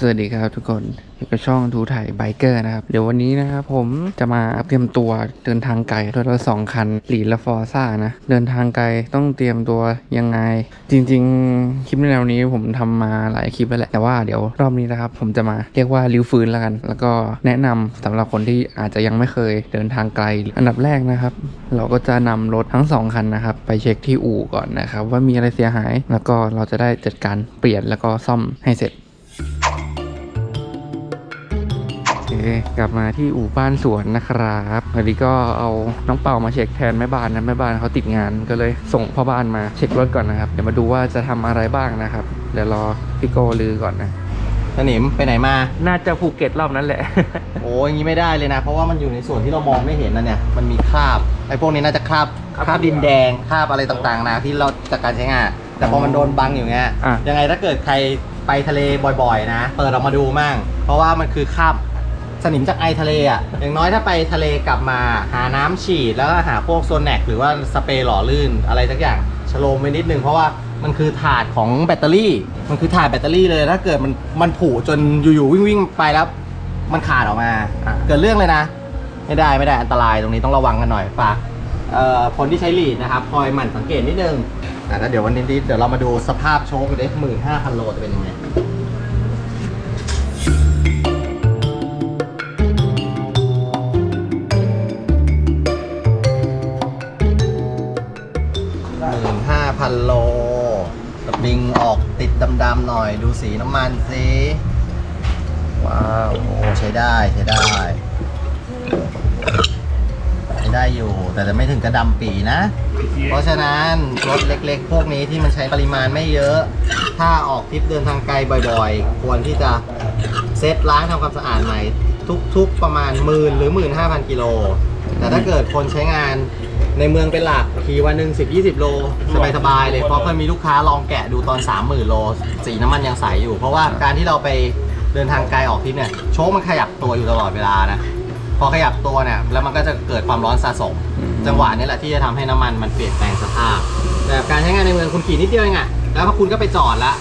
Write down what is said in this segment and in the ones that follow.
สวัสดีครับทุกคนอยู่กับช่องทูถ่ายไบเกอร์นะครับ เดี๋ยววันนี้นะครับผมจะมาเตรียมตัวเดินทางไกลรถละสองคันหลีดและฟอร์ซ่านะ เดินทางไกลต้องเตรียมตัวยังไง จริง ๆ คลิปในแนวนี้ผมทำมาหลายคลิปแล้วแหละ แต่ว่าเดี๋ยวรอบนี้นะครับ ผมจะมาเรียกว่าริ้วฟื้นแล้วกัน แล้วก็แนะนำสำหรับคนที่อาจจะยังไม่เคยเดินทางไกล อันดับแรกนะครับ เราก็จะนำรถทั้งสองคันนะครับ ไปเช็คที่อู่ก่อนนะครับว่ามีอะไรเสียหาย แล้วก็เราจะได้จัดการเปลี่ยนแล้วก็ซ่อมให้เสร็จ กลับมาที่อู่บ้านสวนนะครับวันนี้ก็เอาน้องเป่ามาเช็คแทนแม่บ้านนะแม่บ้านเขาติดงานก็เลยส่งพ่อบ้านมาเช็ครถก่อนนะครับเดี๋ยวมาดูว่าจะทำอะไรบ้างนะครับเดี๋ยวรอพี่โกลือก่อนนะสนิมไปไหนมา น่าจะภูเก็ตรอบนั้นแหละ โอ้ยอย่างนี้ไม่ได้เลยนะ เพราะว่ามันอยู่ในส่วนที่เรามองไม่เห็นนะเนี่ย มันมีคราบ ไอ้พวกนี้น่าจะคราบ คราบคราบดินแดง คราบอะไรต่างๆนะที่เราจากการใช้งาน แต่พอมันโดนบังอย่างเงี้ยอะยังไงถ้าเกิดใครไปทะเลบ่อยๆ นะ เปิดออกมาดูมั่ง เพราะว่ามันคือคราบ สนิมจากไอทะเลอะ อย่างน้อยถ้าไปทะเลกลับมาหาน้ำฉีดแล้วก็หาพวกโซนแนกหรือว่าสเปรย์หล่อลื่นอะไรสักอย่างชโลมไปนิดนึงเพราะว่ามันคือถาดของแบตเตอรี่ มันคือถาดแบตเตอรี่เลยถ้าเกิดมันมันผุจนอยู่ๆวิ่งๆไปแล้ว มันขาดออกมา เกิดเรื่องเลยนะ ไม่ได้ไม่ได้อันตรายตรงนี้ต้องระวังกันหน่อยฝากคนที่ใช้ลีดนะครับคอยหมั่นสังเกตนิดนึงอะแล้วเดี๋ยววันนี้เดี๋ยวเรามาดูสภาพโชคกันดิหมื่นห้าพันโลจะเป็นยังไง ออกติดดำๆหน่อยดูสีน้ำมันสิว้าวโอ้ใช้ได้ใช้ได้ใช้ได้อยู่ แต่จะไม่ถึงกระดำปีนะ เพราะฉะนั้นรถเล็กๆ พวกนี้ที่มันใช้ปริมาณไม่เยอะ ถ้าออกทริปเดินทางไกลบ่อยๆ ควรที่จะเซ็ตล้างทำความสะอาดใหม่ ทุกๆประมาณหมื่นหรือหมื่นห้าพันกิโลแต่ถ้าเกิดคนใช้งาน ในเมืองเป็นหลักขี่วันหนึ่งสิบยี่สิบโล สบายๆเลย เพราะเคยมีลูกค้าลองแกะดูตอน30,000โล สีน้ำมันยังใสอยู่ เพราะว่าการที่เราไปเดินทางไกลออกทริปเนี่ย โชคมันขยับตัวอยู่ตลอดเวลานะ พอขยับตัวเนี่ย แล้วมันก็จะเกิดความร้อนสะสมอืมจังหวะนี้แหละที่จะทำให้น้ำมันมันเปลี่ยนแปลงสภาพ แต่การใช้งานในเมืองคุณขี่นิดเดียวเองอะแล้วพอคุณก็ไปจอดละ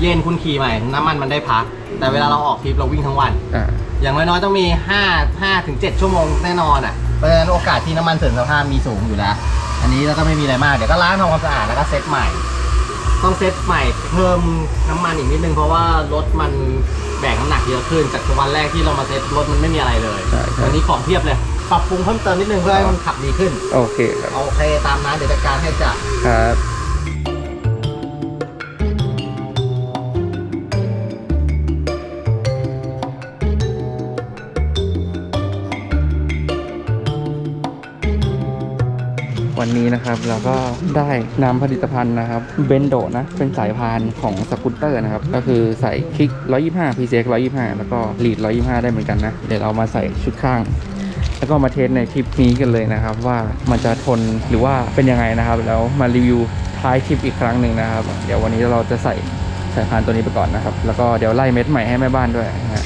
เย็นคุณขี่ใหม่ น้ำมันมันได้พัก แต่เวลาเราออกทริปเราวิ่งทั้งวัน อ่า อย่างน้อยๆต้องมี5 5ถึง7ชั่วโมงแน่นอนอะเพ ราะฉะนั้นโอกาสที่น้ำมันเสื่อมสภาพมีสูงอยู่แล้ว อันนี้แล้วก็ไม่มีอะไรมากเดี๋ยวก็ล้างทำความสะอาดแล้วก็เซ็ตใหม่ ต้องเซ็ตใหม่เพิ่มน้ำมันอีกนิดนึงเพราะว่ารถมันแบกน้ำหนักเยอะขึ้นจากวันแรกที่เรามาเซ็ตรถมันไม่มีอะไรเลยใช่ใช่ วันนี้ของเพียบเลยปรับปรุงเพิ่มเติมนิดนึงเพื่อให้มันขับดีขึ้นโอเคครับโอเคตามนั้นเดี๋ยวจัดการให้จ้ะครับ วันนี้นะครับเราก็ได้นำผลิตภัณฑ์นะครับเบนโดนะ เป็นสายพานของสกูตเตอร์นะครับ ก็คือใส่คลิก 125 PCX 125 แล้วก็ลีด 125 ได้เหมือนกันนะ เดี๋ยวเรามาใส่ชุดข้าง แล้วก็มาเทสในคลิปนี้กันเลยนะครับ ว่ามันจะทนหรือว่าเป็นยังไงนะครับ แล้วมารีวิวท้ายคลิปอีกครั้งหนึ่งนะครับ เดี๋ยววันนี้เราจะใส่สายพานตัวนี้ไปก่อนนะครับ แล้วก็เดี๋ยวไล่เม็ดใหม่ให้แม่บ้านด้วยนะฮะ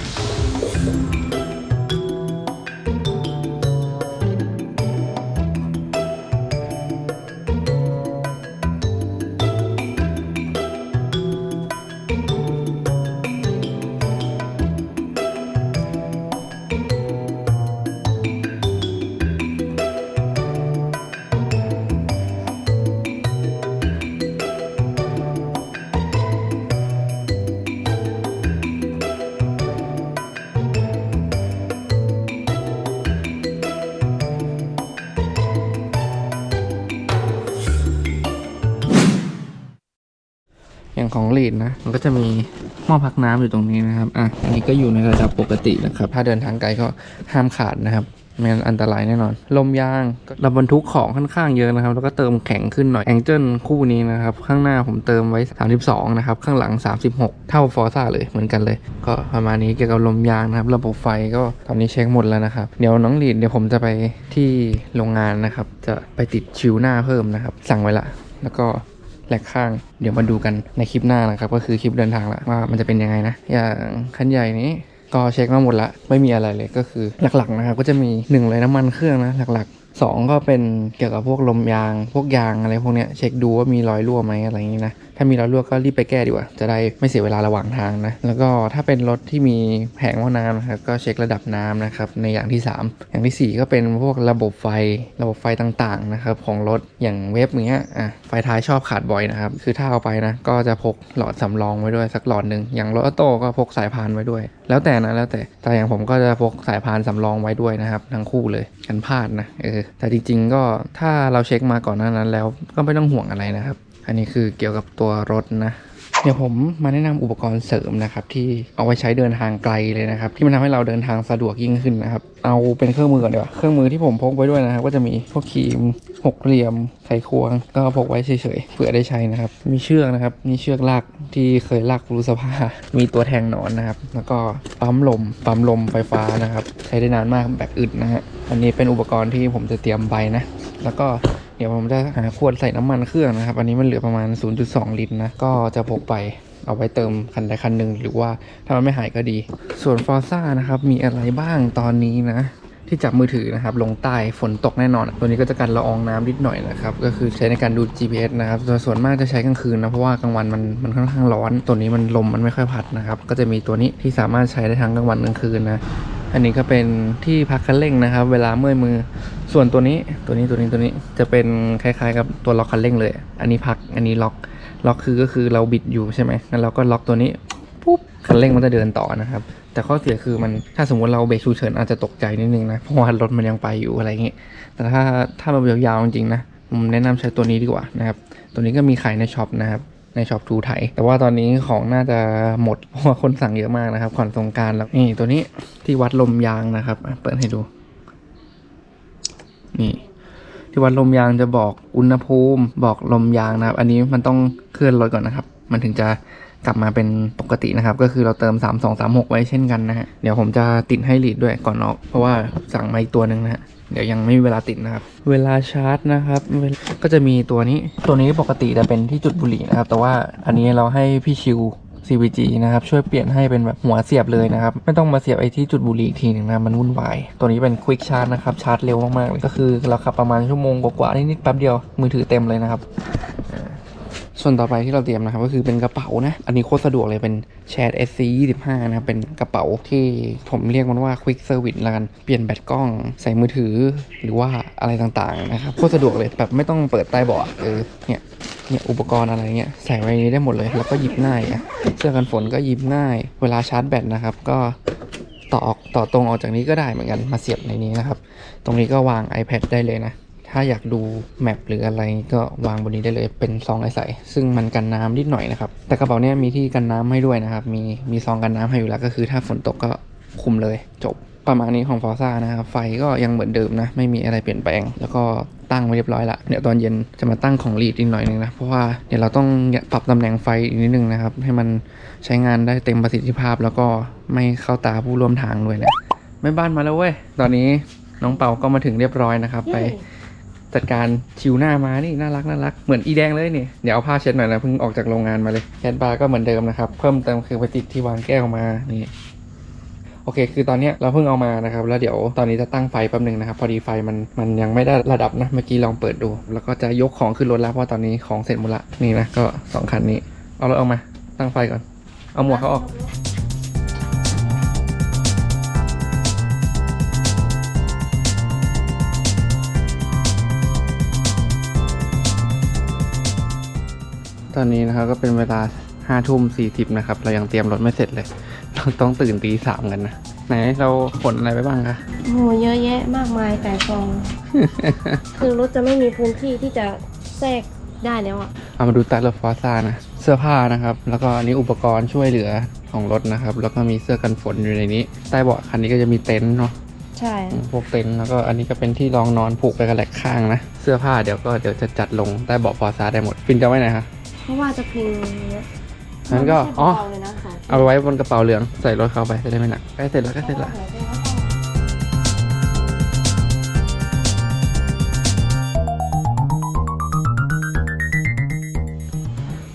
อย่างของลีดนะ มันก็จะมีหม้อพักน้ำอยู่ตรงนี้นะครับ อะ อันนี้ก็อยู่ในระดับปกตินะครับ ถ้าเดินทางไกลก็ห้ามขาดนะครับไม่งั้นอันตรายแน่นอน ลมยางเราบรรทุกของค่อนข้างเยอะนะครับ แล้วก็เติมแข็งขึ้นหน่อยแองเจิลคู่นี้นะครับ ข้างหน้าผมเติมไว้ 32 นะครับ ข้างหลัง 36 เท่าฟอร์ซ่าเลยเหมือนกันเลย ก็ประมาณนี้เกี่ยวกับลมยางนะครับ ระบบไฟก็ตอนนี้เช็คหมดแล้วนะครับ เดี๋ยวน้องลีดเดี๋ยวผมจะไปที่โรงงานนะครับ จะไปติดชิวหน้าเพิ่มนะครับ สั่งไว้ละ แล้วก็ แหลกข้าง เดี๋ยวมาดูกันในคลิปหน้านะครับ ก็คือคลิปเดินทางละว่ามันจะเป็นยังไงนะ อย่างคันใหญ่นี้ก็เช็คมาหมดละไม่มีอะไรเลยก็คือหลักๆนะครับก็จะมีหนึ่งเลยน้ำมันเครื่องนะหลักๆสองก็เป็นเกี่ยวกับพวกลมยาง พวกยางอะไรพวกเนี้ยเช็คดูว่ามีรอยรั่วไหมอะไรอย่างนี้นะ ถ้ามีล้อรั่วก็รีบไปแก้ดีกว่า จะได้ไม่เสียเวลาระหว่างทางนะ แล้วก็ถ้าเป็นรถที่มีแผงหม้อน้ำนะครับ ก็เช็คระดับน้ำนะครับ ในอย่างที่ 3 อย่างทีสี่4 ก็เป็นพวกระบบไฟ ระบบไฟต่างๆนะครับของรถ อย่างเวฟเนี้ย อะ ไฟท้ายชอบขาดบ่อยนะครับ คือถ้าเอาไปนะ ก็จะพกหลอดสำรองไว้ด้วยสักหลอดหนึ่ง อย่างรถออโต้ก็พกสายพานไว้ด้วย แล้วแต่นะ แล้วแต่ แต่อย่างผมก็จะพกสายพานสำรองไว้ด้วยนะครับ ทั้งคู่เลย กันพลาดนะ เออ แต่จริงๆก็ถ้าเราเช็คมาก่อนหน้านั้นแล้ว ก็ไม่ต้องห่วงอะไรนะครับ อันนี้คือเกี่ยวกับตัวรถนะ เดี๋ยวผมมาแนะนำอุปกรณ์เสริมนะครับ ที่เอาไว้ใช้เดินทางไกลเลยนะครับ ที่มันทำให้เราเดินทางสะดวกยิ่งขึ้นนะครับ เอาเป็นเครื่องมือก่อนดีกว่าเครื่องมือที่ผมพกไว้ด้วยนะครับ ก็จะมีพวกครีมหกเหลี่ยมไขควง ก็พกไว้เฉยๆเผื่อได้ใช้นะครับ มีเชือกนะครับมีเชือกลากที่เคยลากรูสภามีตัวแทงหนอนนะครับ แล้วก็ปั๊มลมปั๊มลมไฟฟ้านะครับ ใช้ได้นานมากแบบอึดนะฮะอันนี้เป็นอุปกรณ์ที่ผมจะเตรียมไปนะ แล้วก็ เดี๋ยวผมจะหาขวดใส่น้ำมันเครื่องนะครับ อันนี้มันเหลือประมาณ 0.2 ลิตรนะ ก็จะพกไปเอาไว้เติมคันใดคันหนึ่งหรือว่าถ้ามันไม่หายก็ดี ส่วนฟอร์ซ่านะครับมีอะไรบ้างตอนนี้นะ ที่จับมือถือนะครับ ลงใต้ฝนตกแน่นอน ตัวนี้ก็จะกันละอองน้ำนิดหน่อยนะครับ ก็คือใช้ในการดู GPS นะครับส่วนมากจะใช้กลางคืนนะ เพราะว่ากลางวันมันมันค่อนข้างร้อน ตัวนี้มันลมมันไม่ค่อยพัดนะครับ ก็จะมีตัวนี้ที่สามารถใช้ได้ทั้งกลางวันกลางคืนนะ อันนี้ก็เป็นที่พักคันเร่งนะครับ เวลาเมื่อยมือ ส่วนตัวนี้ตัวนี้ตัวนี้ตัวนี้จะเป็นคล้ายๆ กับตัวล็อกคันเร่งเลย อันนี้พักอันนี้ล็อกล็อกคือก็คือเราบิดอยู่ใช่ไหมงั้นเราก็ล็อกตัวนี้ปุ๊บคันเร่งมันจะเดินต่อนะครับ แต่ข้อเสียคือมันถ้าสมมติเราเบรกฉุกเฉินอาจจะตกใจนิดนึงนะ เพราะว่ารถมันยังไปอยู่อะไรอย่างงี้ยแต่ถ้าถ้าเรายาวๆจริงๆนะผมแนะนำใช้ตัวนี้ดีกว่านะครับ ตัวนี้ก็มีขายในช็อปนะครับ ในช็อปทูไทย แต่ว่าตอนนี้ของน่าจะหมดเพราะว่าคนสั่งเยอะมากนะครับก่อนสงการแล้วนี่ตัวนี้ที่วัดลมยางนะครับเปิดให้ดู นี่ ที่วัดลมยางจะบอกอุณหภูมิ บอกลมยางนะครับ อันนี้มันต้องเคลื่อนรถก่อนนะครับ มันถึงจะกลับมาเป็นปกตินะครับ ก็คือเราเติม 3 2 3 6 ไว้เช่นกันนะฮะ เดี๋ยวผมจะติดให้ลีดด้วยก่อนออก เพราะว่าสั่งมาอีกตัวหนึ่งนะฮะ เดี๋ยวยังไม่มีเวลาติดนะครับ เวลาชาร์จนะครับ ก็จะมีตัวนี้ ตัวนี้ปกติจะเป็นที่จุดบุหรี่นะครับ แต่ว่าอันนี้เราให้พี่ชิว CVG นะครับ ช่วยเปลี่ยนให้เป็นแบบหัวเสียบเลยนะครับ ไม่ต้องมาเสียบไอ้ที่จุดบุหรี่ทีหนึ่งนะมันวุ่นวาย ตัวนี้เป็นควิกชาร์จนะครับ ชาร์จเร็วมากๆเลยก็คือเราขับประมาณชั่วโมงกว่าๆนิดๆแป๊บเดียวมือถือเต็มเลยนะครับ ส่วนต่อไปที่เราเตรียมนะครับก็คือเป็นกระเป๋านะ อันนี้โคตรสะดวกเลยเป็นแชร์ SC 25นะครับเป็นกระเป๋าที่ผมเรียกมันว่า Quick Service ละกัน เปลี่ยนแบตกล้องใส่มือถือหรือว่าอะไรต่างๆนะครับโคตรสะดวกเลยแบบไม่ต้องเปิดใต้เบาะเออเนี่ยเนี่ยอุปกรณ์อะไรเงี้ยใส่ไว้ในนี้ได้หมดเลยแล้วก็หยิบง่ายอะเสื้อกันฝนก็หยิบง่าย เวลาชาร์จแบตนะครับก็ต่อออกต่อตรงออกจากนี้ก็ได้เหมือนกันมาเสียบในนี้นะครับ ตรงนี้ก็วาง iPad ได้เลยนะ ถ้าอยากดูแมปหรืออะไรก็วางบนนี้ได้เลย เป็นซองใสๆซึ่งมันกันน้ำนิดหน่อยนะครับ แต่กระเป๋าเนี้ยมีที่กันน้ำให้ด้วยนะครับ มีมีซองกันน้ำให้อยู่แล้วก็คือถ้าฝนตกก็คุมเลยจบประมาณนี้ของฟอร์ซ่านะครับ ไฟก็ยังเหมือนเดิมนะ ไม่มีอะไรเปลี่ยนแปลง แล้วก็ตั้งไว้เรียบร้อยละ เดี๋ยวตอนเย็นจะมาตั้งของลีดอีกหน่อยนึงนะ เพราะว่าเดี๋ยวเราต้องปรับตำแหน่งไฟอีกนิดนึงนะครับ ให้มันใช้งานได้เต็มประสิทธิภาพ แล้วก็ไม่เข้าตาผู้ร่วมทางด้วยนะแม่บ้านมาแล้วเว้ย ตอนนี้น้องเปาก็มาถึงเรียบร้อยนะครับ ไป จัดการชิวหน้ามานี่น่ารักน่ารักเหมือนอีแดงเลยนี่เดี๋ยวเอาผ้าเช็ดหน่อยนะเพิ่งออกจากโรงงานมาเลยแคดบาร์ก็เหมือนเดิมนะครับ เพิ่มเติมคือไปติดที่วางแก้วมานี่โอเค คือตอนนี้เราเพิ่งเอามานะครับ แล้วเดี๋ยวตอนนี้จะตั้งไฟแป๊บนึงนะครับ พอดีไฟมันมันยังไม่ได้ระดับนะ เมื่อกี้ลองเปิดดู แล้วก็จะยกของขึ้นรถแล้วเพราะตอนนี้ของเสร็จหมดละนี่นะก็สองคันนี้ เอารถออกมาตั้งไฟก่อน เอาหมวกเขาออก อนนี้นะครับก็เป็นเวลาห้าทุ่มสี่สิบนะครับ เรายังเตรียมรถไม่เสร็จเลย เราต้องตื่นตีสามกันนะ ไหนเราขนอะไรไปบ้างคะโอ้โหเยอะแยะมากมายแต่กอง คือรถจะไม่มีพื้นที่ที่จะแทรกได้แล้วอะเอามาดูใต้รถฟอร์ซ่านะ เสื้อผ้านะครับ แล้วก็อันนี้อุปกรณ์ช่วยเหลือของรถนะครับ แล้วก็มีเสื้อกันฝนอยู่ในนี้ ใต้เบาะคันนี้ก็จะมีเต็นท์เนาะ ใช่อืมพวกเต็นท์แล้วก็อันนี้ก็เป็นที่รองนอนผูกไปกับแหลกข้างนะ เสื้อผ้าเดี๋ยวก็เดี๋ยวจะจัดลงใต้เบาะฟอร์ซ่าได้หมด ฟินจะเอาไว้ไหนคะ เพราะว่าจะพิงเนี้ยงั้นก็มัไม่ใช่อ๋อเบาๆเลยนะของเอาไปไว้บนกระเป๋าเหลืองใส่รถเข้าไปจะได้ไม่หนักใกล้เสร็จแล้วใกล้เสร็จแล้ว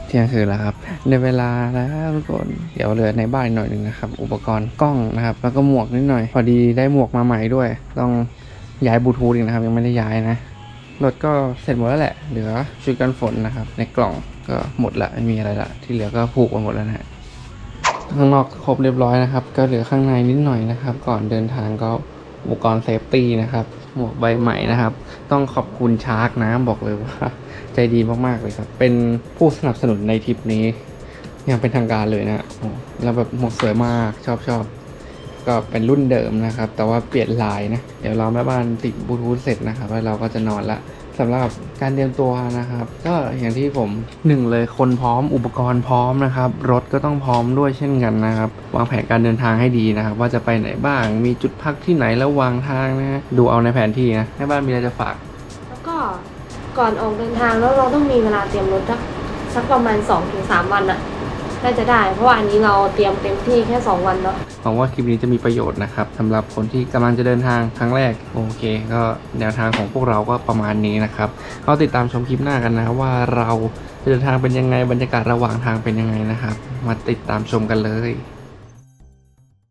เที่ยงคืนแล้วครับในเวลาแล้วทุกคนเดี๋ยวเหลือในบ้านอีกหน่อยหนึ่งนะครับ อุปกรณ์กล้องนะครับ แล้วก็หมวกนิดหน่อย พอดีได้หมวกมาใหม่ด้วย ต้องย้ายบลูทูธอีกนะครับ ยังไม่ได้ย้ายนะรถก็เสร็จหมดแล้วแหละ เหลือชุดกันฝนนะครับ ในกล่อง ก็หมดละไม่มีอะไรละ ที่เหลือก็ผูกไปหมดแล้วนะฮะข้างนอกครบเรียบร้อยนะครับ ก็เหลือข้างในนิดหน่อยนะครับ ก่อนเดินทางก็อุปกรณ์เซฟตี้นะครับหมวกใบใหม่นะครับ ต้องขอบคุณชาร์กนะบอกเลยว่า ใจดีมากๆเลยครับ เป็นผู้สนับสนุนในทริปนี้ อย่างเป็นทางการเลยนะโอ้แล้วแบบหมวกสวยมากชอบชอบก็เป็นรุ่นเดิมนะครับ แต่ว่าเปลี่ยนลายนะ เดี๋ยวเราแม่บ้านติดบลูทูธเสร็จนะครับแล้วเราก็จะนอนละ สำหรับการเตรียมตัวนะครับ ก็อย่างที่ผมหนึ่งเลยคนพร้อมอุปกรณ์พร้อมนะครับ รถก็ต้องพร้อมด้วยเช่นกันนะครับ วางแผนการเดินทางให้ดีนะครับ ว่าจะไปไหนบ้าง มีจุดพักที่ไหนแล้ววางทางนะฮะดูเอาในแผนที่นะแม่บ้านมีอะไรจะฝาก แล้วก็ก่อนออกเดินทางแล้วเราต้องมีเวลาเตรียมรถสักสักประมาณ2-3วันอะ น่าจะได้ เพราะว่าอันนี้เราเตรียมเต็มที่แค่ 2 วันเนาะหวังว่าคลิปนี้จะมีประโยชน์นะครับสำหรับคนที่กำลังจะเดินทางครั้งแรก โอเค ก็แนวทางของพวกเราก็ประมาณนี้นะครับก็ติดตามชมคลิปหน้ากันนะครับว่าเราจะเดินทางเป็นยังไงบรรยากาศระหว่างทางเป็นยังไงนะครับ มาติดตามชมกันเลย